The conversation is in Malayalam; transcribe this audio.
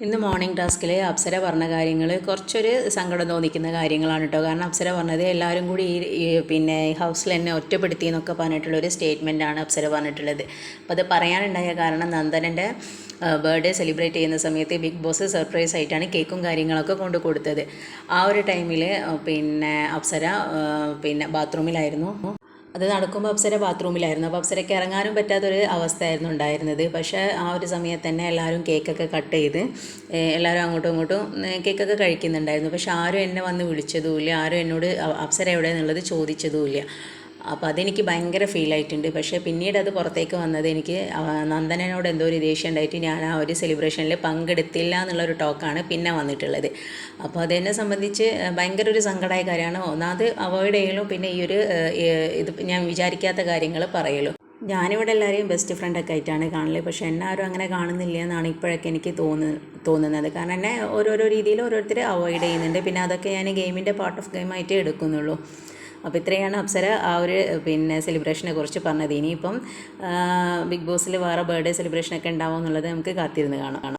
ഇന്ന് മോർണിംഗ് ടാസ്കിൽ അപ്സര പറഞ്ഞ കാര്യങ്ങൾ കുറച്ചൊരു സങ്കടം തോന്നിക്കുന്ന കാര്യങ്ങളാണ് കേട്ടോ കാരണം അപ്സര പറഞ്ഞത് എല്ലാവരും കൂടി ഈ പിന്നെ ഹൗസിൽ എന്നെ ഒറ്റപ്പെടുത്തി എന്നൊക്കെ പറഞ്ഞിട്ടുള്ളൊരു ആണ് അപ്സര പറഞ്ഞിട്ടുള്ളത്. അപ്പോൾ അത് പറയാനുണ്ടായ കാരണം നന്ദനന്റെ ബർത്ത്ഡേ സെലിബ്രേറ്റ് ചെയ്യുന്ന സമയത്ത് ബിഗ് ബോസ് സർപ്രൈസ് ആയിട്ടാണ് കേക്കും കാര്യങ്ങളൊക്കെ കൊണ്ട് കൊടുത്തത്. ആ ഒരു ടൈമിൽ പിന്നെ അപ്സര പിന്നെ ബാത്റൂമിലായിരുന്നു അത് നടക്കുമ്പോൾ അപ്സര ബാത്റൂമിലായിരുന്നു. അപ്പോൾ അപ്സരയ്ക്ക് ഇറങ്ങാനും പറ്റാത്തൊരു അവസ്ഥയായിരുന്നു ഉണ്ടായിരുന്നത്. പക്ഷേ ആ ഒരു സമയത്ത് തന്നെ എല്ലാവരും കേക്കൊക്കെ കട്ട് ചെയ്ത് എല്ലാവരും അങ്ങോട്ടും ഇങ്ങോട്ടും കേക്കൊക്കെ കഴിക്കുന്നുണ്ടായിരുന്നു. പക്ഷെ ആരും എന്നെ വന്ന് വിളിച്ചതുമില്ല. ആരും എന്നോട് അപ്സര എവിടെ എന്നുള്ളത് ചോദിച്ചതുമില്ല. അപ്പോൾ അതെനിക്ക് ഭയങ്കര ഫീൽ ആയിട്ടുണ്ട്. പക്ഷേ പിന്നീട് അത് പുറത്തേക്ക് വന്നത് എനിക്ക് നന്ദനോട് എന്തോ ഒരു ദേഷ്യം ഉണ്ടായിട്ട് ഞാൻ ആ ഒരു സെലിബ്രേഷനിൽ പങ്കെടുത്തില്ല എന്നുള്ളൊരു ടോക്കാണ് പിന്നെ വന്നിട്ടുള്ളത്. അപ്പോൾ അതെന്നെ സംബന്ധിച്ച് ഭയങ്കര ഒരു സങ്കടമായ കാര്യമാണ്. ഒന്നാമത് അവോയ്ഡ് ചെയ്യലും പിന്നെ ഈ ഒരു ഇത് ഞാൻ വിചാരിക്കാത്ത കാര്യങ്ങൾ പറയലും. ഞാനിവിടെ എല്ലാവരെയും ബെസ്റ്റ് ഫ്രണ്ടൊക്കെ ആയിട്ടാണ് കാണൽ. പക്ഷെ എന്നെ ആരും അങ്ങനെ കാണുന്നില്ല എന്നാണ് ഇപ്പോഴൊക്കെ എനിക്ക് തോന്നു തോന്നുന്നത്. കാരണം എന്നെ ഓരോരോ രീതിയിൽ ഓരോരുത്തർ അവോയ്ഡ് ചെയ്യുന്നുണ്ട്. പിന്നെ അതൊക്കെ ഞാൻ ഗെയിമിന്റെ പാർട്ട് ഓഫ് ഗെയിമായിട്ടേ എടുക്കുന്നുള്ളൂ. അപ്പോൾ ഇത്രയാണ് അപ്സര ആ ഒരു പിന്നെ സെലിബ്രേഷനെ കുറിച്ച് പറഞ്ഞത്. ഇനിയിപ്പം ബിഗ് ബോസിൽ വേറെ ബർത്ത്ഡേ സെലിബ്രേഷനൊക്കെ ഉണ്ടാവും എന്നുള്ളത് നമുക്ക് കാത്തിരുന്ന് കാണാം.